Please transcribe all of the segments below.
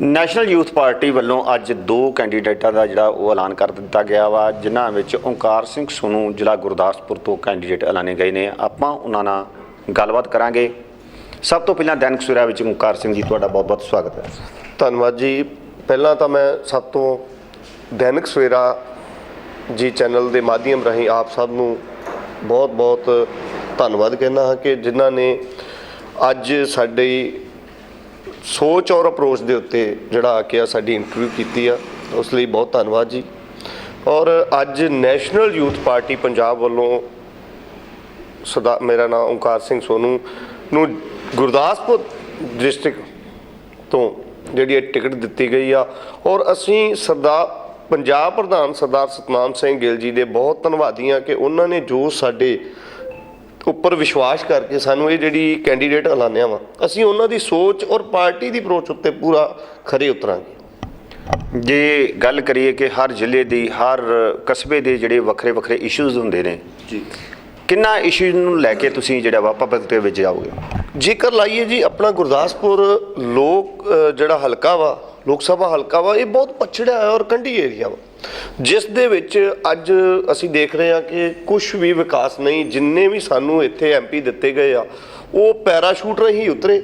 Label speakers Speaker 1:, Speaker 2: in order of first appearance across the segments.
Speaker 1: National youth party ਵੱਲੋਂ ਅੱਜ ਦੋ ਕੈਂਡੀਡੇਟਾਂ ਦਾ ਜਿਹੜਾ ਉਹ ਐਲਾਨ ਕਰ ਦਿੱਤਾ ਗਿਆ ਵਾ, ਜਿਨ੍ਹਾਂ ਵਿੱਚ ਓਂਕਾਰ ਸਿੰਘ ਸੋਨੂ ਜ਼ਿਲ੍ਹਾ ਗੁਰਦਾਸਪੁਰ ਤੋਂ ਕੈਂਡੀਡੇਟ ਐਲਾਨੇ ਗਏ ਨੇ। ਆਪਾਂ ਉਹਨਾਂ ਨਾਲ ਗੱਲਬਾਤ ਕਰਾਂਗੇ। ਸਭ ਤੋਂ ਪਹਿਲਾਂ ਦੈਨਿਕ ਸਵੇਰਾ ਵਿੱਚ ਓਂਕਾਰ ਸਿੰਘ ਜੀ, ਤੁਹਾਡਾ ਬਹੁਤ-ਬਹੁਤ ਸਵਾਗਤ ਹੈ।
Speaker 2: ਧੰਨਵਾਦ ਜੀ। ਪਹਿਲਾਂ ਤਾਂ ਮੈਂ ਸਭ ਤੋਂ ਦੈਨਿਕ ਸਵੇਰਾ ਜੀ ਚੈਨਲ ਦੇ ਮਾਧਿਅਮ ਰਾਹੀਂ ਆਪ ਸਭ ਨੂੰ ਬਹੁਤ-ਬਹੁਤ ਧੰਨਵਾਦ ਕਹਿੰਦਾ ਹਾਂ ਕਿ ਜਿਨ੍ਹਾਂ ਨੇ ਅੱਜ ਸਾਡੀ ਸੋਚ ਔਰ ਅਪਰੋਚ ਦੇ ਉੱਤੇ ਜਿਹੜਾ ਆ ਕੇ ਆ ਸਾਡੀ ਇੰਟਰਵਿਊ ਕੀਤੀ ਆ, ਉਸ ਲਈ ਬਹੁਤ ਧੰਨਵਾਦ ਜੀ। ਔਰ ਅੱਜ ਨੈਸ਼ਨਲ ਯੂਥ ਪਾਰਟੀ ਪੰਜਾਬ ਵੱਲੋਂ ਸਦਾ, ਮੇਰਾ ਨਾਮ ਓਂਕਾਰ ਸਿੰਘ ਸੋਨੂ ਨੂੰ ਗੁਰਦਾਸਪੁਰ ਡਿਸਟ੍ਰਿਕਟ ਤੋਂ ਜਿਹੜੀ ਇਹ ਟਿਕਟ ਦਿੱਤੀ ਗਈ ਆ, ਔਰ ਅਸੀਂ ਸਰਦਾਰ ਪੰਜਾਬ ਪ੍ਰਧਾਨ ਸਰਦਾਰ ਸਤਨਾਮ ਸਿੰਘ ਗਿੱਲ ਜੀ ਦੇ ਬਹੁਤ ਧੰਨਵਾਦੀ ਆ ਕਿ ਉਹਨਾਂ ਨੇ ਜੋ ਸਾਡੇ ਉੱਪਰ ਵਿਸ਼ਵਾਸ ਕਰਕੇ ਸਾਨੂੰ ਇਹ ਜਿਹੜੀ ਕੈਂਡੀਡੇਟ ਐਲਾਨਿਆ ਵਾ ਅਸੀਂ ਉਹਨਾਂ ਦੀ ਸੋਚ ਔਰ ਪਾਰਟੀ ਦੀ ਅਪਰੋਚ ਉੱਤੇ ਪੂਰਾ ਖਰੇ ਉਤਰਾਂਗੇ।
Speaker 1: ਜੇ ਗੱਲ ਕਰੀਏ ਕਿ ਹਰ ਜ਼ਿਲ੍ਹੇ ਦੀ ਹਰ ਕਸਬੇ ਦੇ ਜਿਹੜੇ ਵੱਖਰੇ ਵੱਖਰੇ ਇਸ਼ੂਜ਼ ਹੁੰਦੇ ਨੇ
Speaker 2: ਜੀ।
Speaker 1: ਕਿੰਨਾ ਇਸ਼ੂਜ਼ ਨੂੰ ਲੈ ਕੇ ਤੁਸੀਂ ਜਿਹੜਾ ਵਾ ਪਬਲਿਕ ਦੇ ਵਿੱਚ ਜਾਓਗੇ?
Speaker 2: ਜੇਕਰ ਲਾਈਏ ਜੀ ਆਪਣਾ ਗੁਰਦਾਸਪੁਰ ਲੋਕ ਜਿਹੜਾ ਹਲਕਾ ਵਾ ਲੋਕ ਸਭਾ ਹਲਕਾ ਵਾ ਇਹ ਬਹੁਤ ਪਛੜਿਆ ਹੈ ਔਰ ਕੰਢੀ ਏਰੀਆ ਵਾ। ਜਿਸ ਦੇ ਵਿੱਚ ਅੱਜ ਅਸੀਂ ਦੇਖ ਰਹੇ ਹਾਂ ਕਿ ਕੁਝ ਵੀ ਵਿਕਾਸ ਨਹੀਂ, ਜਿੰਨੇ ਵੀ ਸਾਨੂੰ ਇੱਥੇ ਐਮਪੀ ਦਿੱਤੇ ਗਏ ਆ, ਉਹ ਪੈਰਾਸ਼ੂਟ ਰਹੀ ਉਤਰੇ।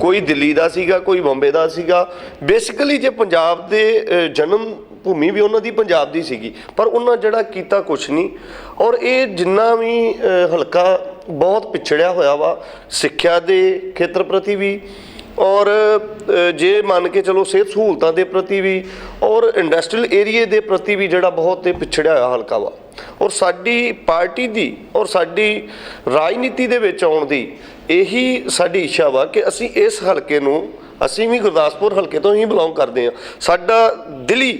Speaker 2: ਕੋਈ ਦਿੱਲੀ ਦਾ ਸੀਗਾ, ਕੋਈ ਬੰਬੇ ਦਾ ਸੀਗਾ। ਬੇਸਿਕਲੀ ਜੇ ਪੰਜਾਬ ਦੇ ਜਨਮ ਭੂਮੀ ਵੀ ਉਹਨਾਂ ਦੀ ਪੰਜਾਬ ਦੀ ਸੀਗੀ, ਪਰ ਉਹਨਾਂ ਜਿਹੜਾ ਕੀਤਾ ਕੁਛ ਨਹੀਂ। ਔਰ ਇਹ ਜਿੰਨਾ ਵੀ ਹਲਕਾ ਬਹੁਤ ਪਿਛੜਿਆ ਹੋਇਆ ਵਾ, ਸਿੱਖਿਆ ਦੇ ਖੇਤਰ ਪ੍ਰਤੀ ਵੀ ਔਰ ਜੇ ਮੰਨ ਕੇ ਚਲੋ ਸਿਹਤ ਸਹੂਲਤਾਂ ਦੇ ਪ੍ਰਤੀ ਵੀ ਔਰ ਇੰਡਸਟਰੀਅਲ ਏਰੀਏ ਦੇ ਪ੍ਰਤੀ ਵੀ ਜਿਹੜਾ ਬਹੁਤ ਪਿਛੜਿਆ ਹੋਇਆ ਹਲਕਾ ਵਾ, ਔਰ ਸਾਡੀ ਪਾਰਟੀ ਦੀ ਔਰ ਸਾਡੀ ਰਾਜਨੀਤੀ ਦੇ ਵਿੱਚ ਆਉਣ ਦੀ ਇਹੀ ਸਾਡੀ ਇੱਛਾ ਵਾ ਕਿ ਅਸੀਂ ਇਸ ਹਲਕੇ ਨੂੰ, ਅਸੀਂ ਵੀ ਗੁਰਦਾਸਪੁਰ ਹਲਕੇ ਤੋਂ ਹੀ ਬਿਲੋਂਗ ਕਰਦੇ ਹਾਂ। ਸਾਡਾ ਦਿਲੀ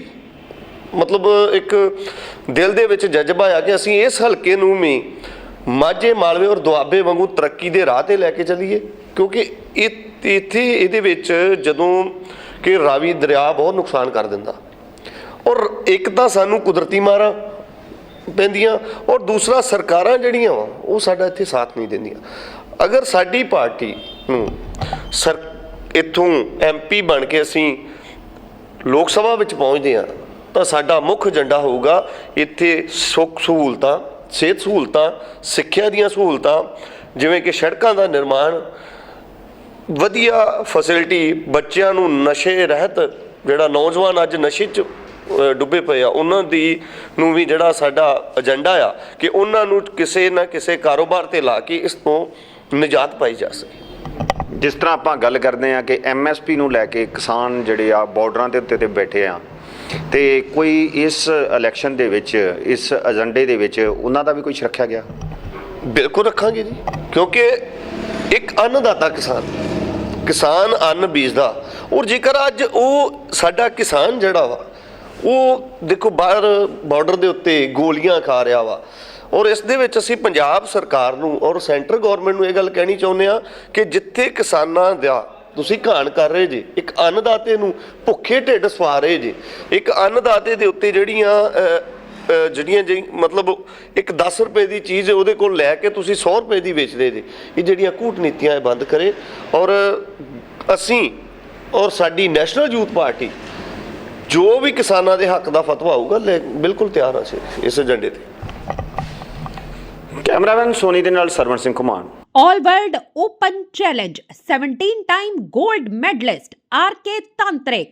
Speaker 2: ਮਤਲਬ ਇੱਕ ਦਿਲ ਦੇ ਵਿੱਚ ਜਜ਼ਬਾ ਆ ਕਿ ਅਸੀਂ ਇਸ ਹਲਕੇ ਨੂੰ ਵੀ ਮਾਝੇ, ਮਾਲਵੇ ਔਰ ਦੁਆਬੇ ਵਾਂਗੂ ਤਰੱਕੀ ਦੇ ਰਾਹ ਤੇ ਲੈ ਕੇ ਚੱਲੀਏ, ਕਿਉਂਕਿ ਇਹ ਇੱਥੇ ਇਹਦੇ ਵਿੱਚ ਜਦੋਂ ਕਿ ਰਾਵੀ ਦਰਿਆ ਬਹੁਤ ਨੁਕਸਾਨ ਕਰ ਦਿੰਦਾ। ਔਰ ਇੱਕ ਤਾਂ ਸਾਨੂੰ ਕੁਦਰਤੀ ਮਾਰਾਂ ਪੈਂਦੀਆਂ ਔਰ ਦੂਸਰਾ ਸਰਕਾਰਾਂ ਜਿਹੜੀਆਂ ਵਾ, ਉਹ ਸਾਡਾ ਇੱਥੇ ਸਾਥ ਨਹੀਂ ਦਿੰਦੀਆਂ। ਅਗਰ ਸਾਡੀ ਪਾਰਟੀ ਨੂੰ ਸਰ ਇੱਥੋਂ ਐਮਪੀ ਬਣ ਕੇ ਅਸੀਂ ਲੋਕ ਸਭਾ ਵਿੱਚ ਪਹੁੰਚਦੇ ਆ ਤਾਂ ਸਾਡਾ ਮੁੱਖ ਏਜੰਡਾ ਹੋਊਗਾ ਇੱਥੇ ਸੁੱਖ ਸਹੂਲਤਾਂ, ਸਿਹਤ ਸਹੂਲਤਾਂ, ਸਿੱਖਿਆ ਦੀਆਂ ਸਹੂਲਤਾਂ, ਜਿਵੇਂ ਕਿ ਸੜਕਾਂ ਦਾ ਨਿਰਮਾਣ ਵਧੀਆ ਫੈਸਿਲਿਟੀ ਬੱਚਿਆਂ ਨੂੰ ਨਸ਼ੇ ਰਹਿਤ ਜਿਹੜਾ ਨੌਜਵਾਨ ਅੱਜ ਨਸ਼ੇ 'ਚ ਡੁੱਬੇ ਪਏ ਆ ਉਹਨਾਂ ਦੀ ਨੂੰ ਵੀ ਜਿਹੜਾ ਸਾਡਾ ਏਜੰਡਾ ਆ ਕਿ ਉਹਨਾਂ ਨੂੰ ਕਿਸੇ ਨਾ ਕਿਸੇ ਕਾਰੋਬਾਰ ਤੇ ਲਾ ਕੇ ਇਸ ਤੋਂ ਨਿਜਾਤ ਪਾਈ ਜਾ ਸਕੇ।
Speaker 1: ਜਿਸ ਤਰ੍ਹਾਂ ਆਪਾਂ ਗੱਲ ਕਰਦੇ ਆ ਕਿ ਐਮਐਸਪੀ ਨੂੰ ਲੈ ਕੇ ਕਿਸਾਨ ਜਿਹੜੇ ਆ ਬਾਰਡਰਾਂ ਦੇ ਉੱਤੇ ਤੇ ਬੈਠੇ ਆ ਤੇ ਕੋਈ ਇਸ ਇਲੈਕਸ਼ਨ ਦੇ ਵਿੱਚ ਇਸ ਏਜੰਡੇ ਦੇ ਵਿੱਚ ਉਹਨਾਂ ਦਾ ਵੀ ਕੁਝ ਰੱਖਿਆ ਗਿਆ?
Speaker 2: ਬਿਲਕੁਲ ਰੱਖਾਂਗੇ ਜੀ ਕਿਉਂਕਿ ਇੱਕ ਅੰਨਦਾਤਾ ਕਿਸਾਨ ਕਿਸਾਨ ਅੰਨ ਬੀਜਦਾ, ਔਰ ਜੇਕਰ ਅੱਜ ਉਹ ਸਾਡਾ ਕਿਸਾਨ ਜਿਹੜਾ ਵਾ, ਉਹ ਦੇਖੋ ਬਾਹਰ ਬਾਰਡਰ ਦੇ ਉੱਤੇ ਗੋਲੀਆਂ ਖਾ ਰਿਹਾ ਵਾ, ਔਰ ਇਸ ਦੇ ਵਿੱਚ ਅਸੀਂ ਪੰਜਾਬ ਸਰਕਾਰ ਨੂੰ ਔਰ ਸੈਂਟਰ ਗਵਰਨਮੈਂਟ ਨੂੰ ਇਹ ਗੱਲ ਕਹਿਣੀ ਚਾਹੁੰਦੇ ਆ ਕਿ ਜਿੱਥੇ ਕਿਸਾਨਾਂ ਦਾ, ਤੁਸੀਂ ਘਾਣ ਕਰ ਰਹੇ ਜੀ, ਇੱਕ ਅੰਨਦਾਤੇ ਨੂੰ ਭੁੱਖੇ ਢਿੱਡ ਸਵਾ ਰਹੇ ਜੀ, ਇੱਕ ਅੰਨਦਾਤੇ ਦੇ ਉੱਤੇ ਜਿਹੜੀਆਂ ਜਿਹੜੀਆਂ ਜੀ ਮਤਲਬ ਇੱਕ 10 ਰੁਪਏ ਦੀ ਚੀਜ਼ ਉਹਦੇ ਕੋਲ ਲੈ ਕੇ ਤੁਸੀਂ 100 ਰੁਪਏ ਦੀ ਵੇਚਦੇ ਜੀ ਇਹ ਜਿਹੜੀਆਂ ਕੂਟਨੀਤੀਆਂ ਇਹ ਬੰਦ ਕਰੇ। ਔਰ ਅਸੀਂ ਔਰ ਸਾਡੀ ਨੈਸ਼ਨਲ ਯੂਥ ਪਾਰਟੀ ਜੋ ਵੀ ਕਿਸਾਨਾਂ ਦੇ ਹੱਕ ਦਾ ਫਤਵਾ ਆਊਗਾ ਲੈ ਬਿਲਕੁਲ ਤਿਆਰ ਹਾਂ ਅਸੀਂ ਇਸ ਏਜੰਡੇ ਤੇ।
Speaker 1: ਕੈਮਰਾਮੈਨ ਸੋਨੀ ਦੇ ਨਾਲ ਸਰਵਣ ਸਿੰਘ ਘੁਮਾਣ
Speaker 3: All World Open Challenge 17 time gold medalist RK Tantrik